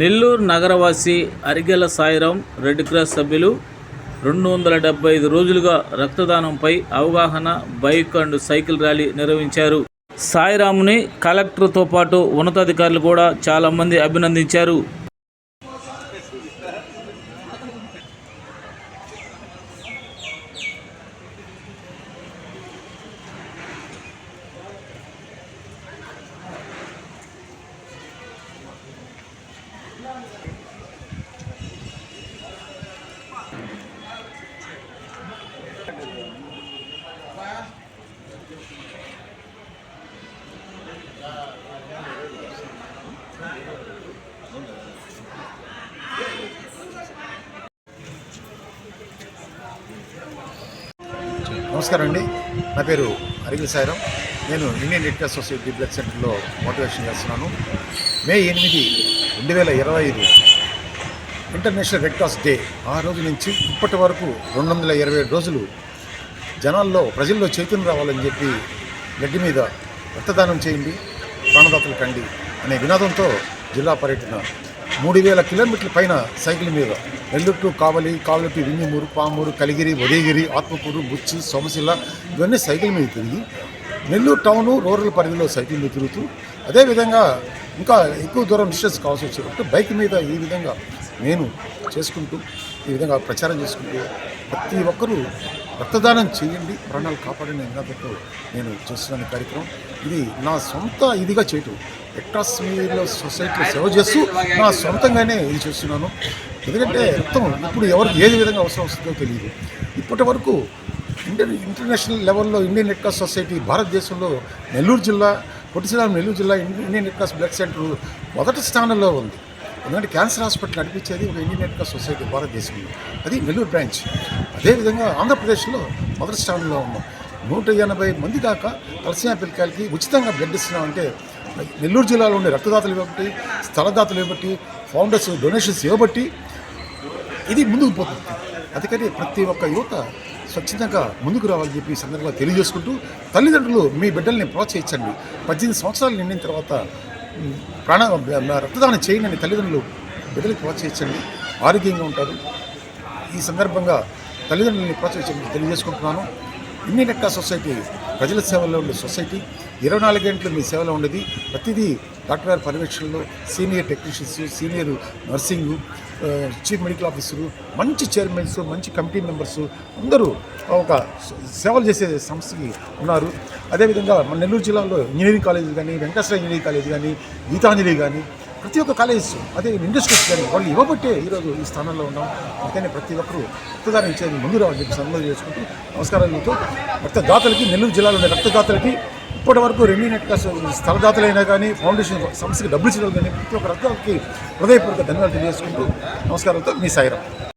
నెల్లూరు నగరవాసి Arigela Sairam red cross సభ్యులు రెండు వందల డెబ్బై ఐదు రోజులుగా రక్తదానంపై అవగాహన బైక్ అండ్ సైకిల్ ర్యాలీ నిర్వహించారు. సాయిరాముని కలెక్టర్తో పాటు ఉన్నతాధికారులు కూడా చాలామంది అభినందించారు. నమస్కారం అండి. నా పేరు అరిగిల్ సాయిరాం. నేను Indian red cross society blood సెంటర్లో మోటివేషన్ చేస్తున్నాను. మే ఎనిమిది రెండు వేల ఇరవై ఐదు ఇంటర్నేషనల్ రెడ్ క్రాస్ డే. ఆ రోజు నుంచి ఇప్పటి వరకు రెండు వందల ఇరవై ఏడు రోజులు జనాల్లో ప్రజల్లో చైతన్యం రావాలని చెప్పి గడ్డి మీద రక్తదానం చేయండి. ప్రాణదాతలు కండి అనే వినాదంతో జిల్లా పర్యటన. మూడు వేల కిలోమీటర్ల పైన సైకిల్ మీద నెల్లూరు టు కావలి కావలి టు వింజమూరు పామూరు కలిగిరి ఉదయగిరి ఆత్మకూరు బుచ్చి సోమశిల ఇవన్నీ సైకిల్ మీద తిరిగి నెల్లూరు టౌను రూరల్ పరిధిలో సైకిల్ మీద తిరుగుతూ అదేవిధంగా ఇంకా ఎక్కువ దూరం డిస్టెన్స్ కావాల్సి వచ్చినప్పుడు బైక్ మీద ఈ విధంగా నేను చేసుకుంటూ ఈ విధంగా ప్రచారం చేసుకుంటూ ప్రతి ఒక్కరూ రక్తదానం చేయండి ప్రాణాలు కాపాడని నినాదంతో నేను చేస్తున్న కార్యక్రమం. ఇది నా సొంత ఇదిగా చేయటం. ఎక్టాస్మీలో సొసైటీలో సేవ చేస్తూ నా సొంతంగానే ఇది చేస్తున్నాను. ఎందుకంటే రక్తం ఇప్పుడు ఎవరికి ఏది విధంగా అవసరం వస్తుందో తెలియదు. ఇప్పటి వరకు ఇండియన్ ఇంటర్నేషనల్ లెవెల్లో ఇండియన్ రెడ్ క్రాస్ సొసైటీ భారతదేశంలో నెల్లూరు జిల్లా పొట్టిశ్రీరామ్ నెల్లూరు జిల్లా Indian red cross blood centre మొదటి స్థానంలో ఉంది. ఎందుకంటే క్యాన్సర్ హాస్పిటల్ నడిపించేది ఒక ఇండియన్ సొసైటీ భారతదేశంలో అది నెల్లూరు బ్రాంచ్. అదేవిధంగా ఆంధ్రప్రదేశ్లో మొదటి స్థానంలో ఉన్నాం. నూట ఎనభై మంది దాకా తలసీమా పిల్లకాయలకి ఉచితంగా బ్లడ్ ఇస్తున్నామంటే నెల్లూరు జిల్లాలో ఉండే రక్తదాతలు ఇవ్వబట్టి స్థలదాతలు ఇవ్వబట్టి ఫౌండర్స్ డొనేషన్స్ ఇవ్వబట్టి ఇది ముందుకు పోతుంది. అందుకని ప్రతి ఒక్క యువత స్వచ్ఛందంగా ముందుకు రావాలని చెప్పి ఈ సందర్భంగా తెలియజేసుకుంటూ తల్లిదండ్రులు మీ బిడ్డల్ని ప్రోత్సహించండి. పద్దెనిమిది సంవత్సరాలు నిండిన తర్వాత ప్రాణ రక్తదానం చేయండి తల్లిదండ్రులు. బిడ్డలకు ప్రోత్సహించండి. ఆరోగ్యంగా ఉంటారు. ఈ సందర్భంగా తల్లిదండ్రులని ప్రోత్సహించండి. తెలియజేసుకుంటున్నాను. ఇండియన్ రెడ్ సొసైటీ ప్రజల సేవలో ఉండే సొసైటీ ఇరవై నాలుగు గంటలు మీ సేవలో ఉండేది. ప్రతిదీ డాక్టర్ గారి పర్యవేక్షణలో senior technicians senior nursing chief medical officer మంచి చైర్మన్స్ మంచి కమిటీ మెంబర్స్ అందరూ ఒక సేవలు చేసే సంస్థకి ఉన్నారు. అదేవిధంగా మన నెల్లూరు జిల్లాలో ఇంజనీరింగ్ కాలేజ్ కానీ వెంకటేశ్వర ఇంజనీరింగ్ కాలేజ్ కానీ గీతాంజలి కానీ ప్రతి ఒక్క కాలేజెస్ అదే ఇండస్ట్రీస్ కానీ వాళ్ళు ఇవ్వబట్టే ఈరోజు ఈ స్థానంలో ఉన్నాం. అందుకనే ప్రతి ఒక్కరూ రక్తదానం ఇచ్చేది ముందు రావాలని చెప్పి సంబంధం చేసుకుంటూ నమస్కారాలతో రక్తదాతలకి నెల్లూరు జిల్లాలో ఉండే రక్తదాతలకి ఇప్పటి వరకు రెండు నెట్ స్థలదాతలైనా కానీ ఫౌండేషన్ సంస్థకి డబ్బులు ఇచ్చిన కానీ ప్రతి ఒక్క రకాలకి హృదయపూర్వక ధన్యవాదాలు తెలియజేసుకుంటూ నమస్కారాలతో మీ సాయిరాం.